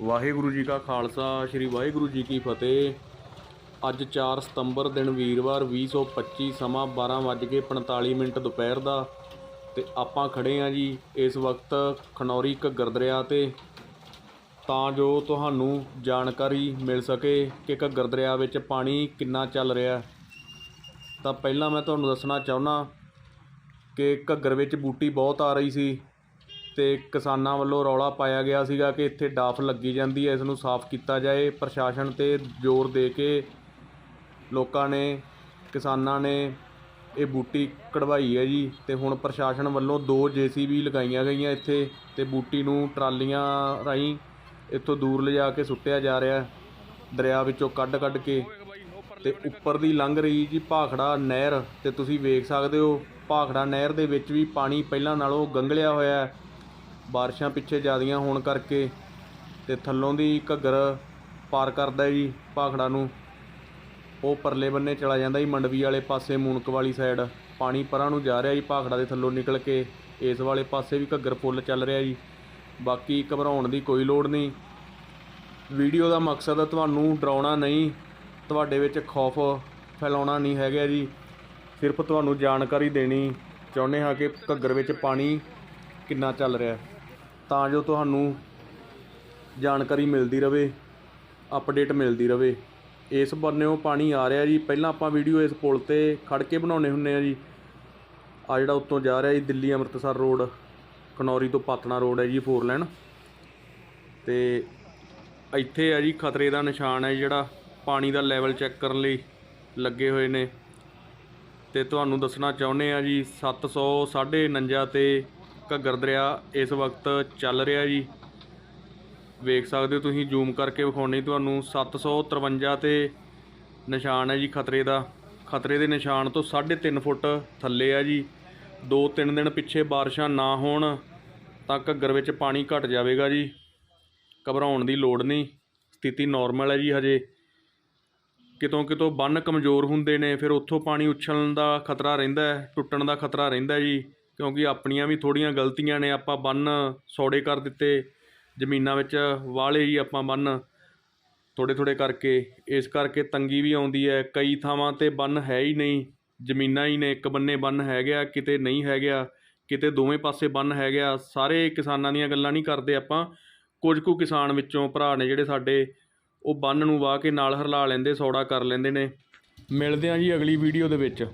ਵਾਹਿਗੁਰੂ ਜੀ ਕਾ ਖਾਲਸਾ, ਸ੍ਰੀ ਵਾਹਿਗੁਰੂ ਜੀ ਕੀ ਫਤਿਹ। ਅੱਜ 4 ਸਤੰਬਰ ਦਿਨ ਵੀਰਵਾਰ 2025 ਸਮਾਂ 12:45 ਮਿੰਟ ਦੁਪਹਿਰ ਦਾ ਤੇ ਆਪਾਂ ਖੜੇ ਆ ਜੀ ਇਸ ਵਕਤ ਖਨੌਰੀ ਘੱਗਰ ਦਰਿਆ ਤੇ। ਤਾਂ ਜੋ ਤੁਹਾਨੂੰ ਜਾਣਕਾਰੀ ਮਿਲ ਸਕੇ ਕਿ ਘੱਗਰ ਦਰਿਆ ਵਿੱਚ ਪਾਣੀ ਕਿੰਨਾ ਚੱਲ ਰਿਹਾ ਤਾਂ ਪਹਿਲਾਂ ਮੈਂ ਤੁਹਾਨੂੰ ਦੱਸਣਾ ਚਾਹੁੰਦਾ ਕਿ ਘੱਗਰ ਵਿੱਚ ਬੂਟੀ ਬਹੁਤ ਆ ਰਹੀ ਸੀ। ਅਤੇ ਕਿਸਾਨਾਂ ਵੱਲੋਂ ਰੌਲਾ ਪਾਇਆ ਗਿਆ ਸੀਗਾ ਕਿ ਇੱਥੇ ਡਾਫ ਲੱਗੀ ਜਾਂਦੀ ਹੈ, ਇਸ ਨੂੰ ਸਾਫ਼ ਕੀਤਾ ਜਾਏ। ਪ੍ਰਸ਼ਾਸਨ ਤੇ ਜ਼ੋਰ ਦੇ ਕੇ ਲੋਕਾਂ ਨੇ, ਕਿਸਾਨਾਂ ਨੇ ਇਹ ਬੂਟੀ ਕਢਵਾਈ ਹੈ ਜੀ। ਅਤੇ ਹੁਣ ਪ੍ਰਸ਼ਾਸਨ ਵੱਲੋਂ ਦੋ ਜੀਸੀਬੀ ਲਗਾਈਆਂ ਗਈਆਂ ਇੱਥੇ ਅਤੇ ਬੂਟੀ ਨੂੰ ਟਰਾਲੀਆਂ ਰਾਹੀਂ ਇੱਥੋਂ ਦੂਰ ਲਿਜਾ ਕੇ ਸੁੱਟਿਆ ਜਾ ਰਿਹਾ ਦਰਿਆ ਵਿੱਚੋਂ ਕੱਢ ਕੱਢ ਕੇ ਤੇ ਉੱਪਰ ਦੀ ਲੰਘ ਰਹੀ ਜੀ ਭਾਖੜਾ ਨਹਿਰ ਤੇ ਤੁਸੀਂ ਵੇਖ ਸਕਦੇ ਹੋ, ਭਾਖੜਾ ਨਹਿਰ ਦੇ ਵਿੱਚ ਵੀ ਪਾਣੀ ਪਹਿਲਾਂ ਨਾਲੋਂ ਗੰਗਲਿਆ ਹੋਇਆ ਬਾਰਿਸ਼ਾਂ ਪਿੱਛੇ ਜ਼ਿਆਦੀਆਂ ਹੋਣ ਕਰਕੇ ਤੇ ਥੱਲੋਂ ਦੀ ਘੱਗਰ ਪਾਰ ਕਰਦਾ ਜੀ ਭਾਖੜਾ ਨੂੰ। ਉਹ ਪਰਲੇ ਬੰਨੇ ਚਲਾ ਜਾਂਦਾ ਜੀ ਮੰਡਵੀ ਵਾਲੇ ਪਾਸੇ ਮੂਨਕ ਵਾਲੀ ਸਾਈਡ ਪਾਣੀ ਪਰਾਂ ਨੂੰ ਜਾ ਰਿਹਾ ਜੀ ਭਾਖੜਾ ਦੇ ਥੱਲੋਂ ਨਿਕਲ ਕੇ। ਇਸ ਵਾਲੇ ਪਾਸੇ ਵੀ ਘੱਗਰ ਫੁੱਲ ਚੱਲ ਰਿਹਾ ਜੀ। ਬਾਕੀ ਘਬਰਾਉਣ ਦੀ ਕੋਈ ਲੋੜ ਨਹੀਂ। ਵੀਡੀਓ ਦਾ ਮਕਸਦ ਤੁਹਾਨੂੰ ਡਰਾਉਣਾ ਨਹੀਂ ਤੁਹਾਡੇ ਵਿੱਚ ਖੌਫ ਫੈਲਾਉਣਾ ਨਹੀਂ ਹੈਗਾ ਜੀ। ਸਿਰਫ ਤੁਹਾਨੂੰ ਜਾਣਕਾਰੀ ਦੇਣੀ ਚਾਹੁੰਦੇ ਹਾਂ ਕਿ ਘੱਗਰ ਵਿੱਚ ਪਾਣੀ ਕਿੰਨਾ ਚੱਲ ਰਿਹਾ। ਹੈ, ਤਾਂ ਜੋ ਤੁਹਾਨੂੰ ਜਾਣਕਾਰੀ ਮਿਲਦੀ ਰਵੇ ਅਪਡੇਟ ਮਿਲਦੀ ਰਵੇ। ਇਸ ਬੰਨਿਓ ਪਾਣੀ ਆ ਰਿਹਾ ਜੀ। ਪਹਿਲਾਂ ਆਪਾਂ ਵੀਡੀਓ ਇਸ ਪੁਲ ਤੇ ਖੜ ਕੇ ਬਣਾਉਣੇ ਹੁੰਨੇ ਆ ਜੀ। ਆ ਜਿਹੜਾ ਉੱਤੋਂ ਜਾ ਰਿਹਾ ਜੀ, ਦਿੱਲੀ ਅੰਮ੍ਰਿਤਸਰ ਰੋਡ ਖਨੌਰੀ ਤੋਂ ਪਾਤਣਾ ਰੋਡ ਹੈ ਜੀ ਫੋਰ ਲਾਈਨ ਤੇ ਇੱਥੇ ਆ ਜੀ, ਖਤਰੇ ਦਾ ਨਿਸ਼ਾਨ ਹੈ ਜਿਹੜਾ ਪਾਣੀ ਦਾ ਲੈਵਲ ਚੈੱਕ ਕਰਨ ਲਈ ਲੱਗੇ ਹੋਏ ਨੇ। ਤੇ ਤੁਹਾਨੂੰ ਦੱਸਣਾ ਚਾਹੁੰਦੇ ਆ ਜੀ 749 ਤੇ ਘੱਗਰ ਦਰਿਆ ਇਸ ਵਕਤ ਚੱਲ ਰਿਹਾ ਜੀ। ਵੇਖ ਸਕਦੇ ਹੋ ਤੁਸੀਂ, ਜ਼ੂਮ ਕਰਕੇ ਵਿਖਾਉਣੀ ਤੁਹਾਨੂੰ। 753 ਤੇ ਨਿਸ਼ਾਨ ਹੈ ਜੀ ਖਤਰੇ ਦਾ। ਖਤਰੇ ਦੇ ਨਿਸ਼ਾਨ ਤੋਂ 3.5 ਫੁੱਟ ਥੱਲੇ ਆ ਜੀ। 2-3 ਦਿਨ ਪਿੱਛੇ ਬਾਰਿਸ਼ਾਂ ਨਾ ਹੋਣ ਤਾਂ ਘੱਗਰ ਵਿੱਚ ਪਾਣੀ ਘਟ ਜਾਵੇਗਾ ਜੀ। ਘਬਰਾਉਣ ਦੀ ਲੋੜ ਨਹੀਂ। ਸਥਿਤੀ ਨਾਰਮਲ ਹੈ ਜੀ ਹਜੇ। ਕਿਤੋਂ ਕਿਤੋਂ ਬੰਨ ਕਮਜ਼ੋਰ ਹੁੰਦੇ ਨੇ, ਫਿਰ ਉੱਥੋਂ ਪਾਣੀ ਉਛਲਣ ਦਾ ਖਤਰਾ ਰਹਿੰਦਾ ਟੁੱਟਣ ਦਾ ਖਤਰਾ ਰਹਿੰਦਾ ਜੀ। ਕਿਉਂਕਿ ਆਪਣੀਆਂ ਵੀ ਥੋੜ੍ਹੀਆਂ ਗਲਤੀਆਂ ਨੇ, ਆਪਾਂ ਬੰਨ ਸੌੜੇ ਕਰ ਦਿੱਤੇ, ਜ਼ਮੀਨਾਂ ਵਿੱਚ ਵਾਹ ਲਏ ਹੀ ਆਪਾਂ ਬੰਨ ਥੋੜ੍ਹੇ ਥੋੜ੍ਹੇ ਕਰਕੇ। ਇਸ ਕਰਕੇ ਤੰਗੀ ਵੀ ਆਉਂਦੀ ਹੈ। ਕਈ ਥਾਵਾਂ ਤੇ ਬੰਨ ਹੈ ਹੀ ਨਹੀਂ, ਜ਼ਮੀਨਾਂ ਹੀ ਨੇ, ਇੱਕ ਬੰਨੇ ਬੰਨ ਹੈਗੇ ਆ, ਕਿਤੇ ਨਹੀਂ ਹੈ ਗਿਆ ਕਿਤੇ ਦੋਵੇਂ ਪਾਸੇ ਬੰਨ ਹੈ ਗਿਆ ਸਾਰੇ ਕਿਸਾਨਾਂ ਦੀਆਂ ਗੱਲਾਂ ਨਹੀਂ ਕਰਦੇ ਆਪਾਂ। ਕੁਝ ਕੁ ਕਿਸਾਨ ਵਿੱਚੋਂ ਭਰਾ ਨੇ ਜਿਹੜੇ ਸਾਡੇ, ਉਹ ਬੰਨ ਨੂੰ ਵਾਹ ਕੇ ਨਾਲ ਹਰਲਾ ਲੈਂਦੇ, ਸੌੜਾ ਕਰ ਲੈਂਦੇ ਨੇ। ਮਿਲਦੇ ਹਾਂ ਜੀ ਅਗਲੀ ਵੀਡੀਓ ਦੇ ਵਿੱਚ।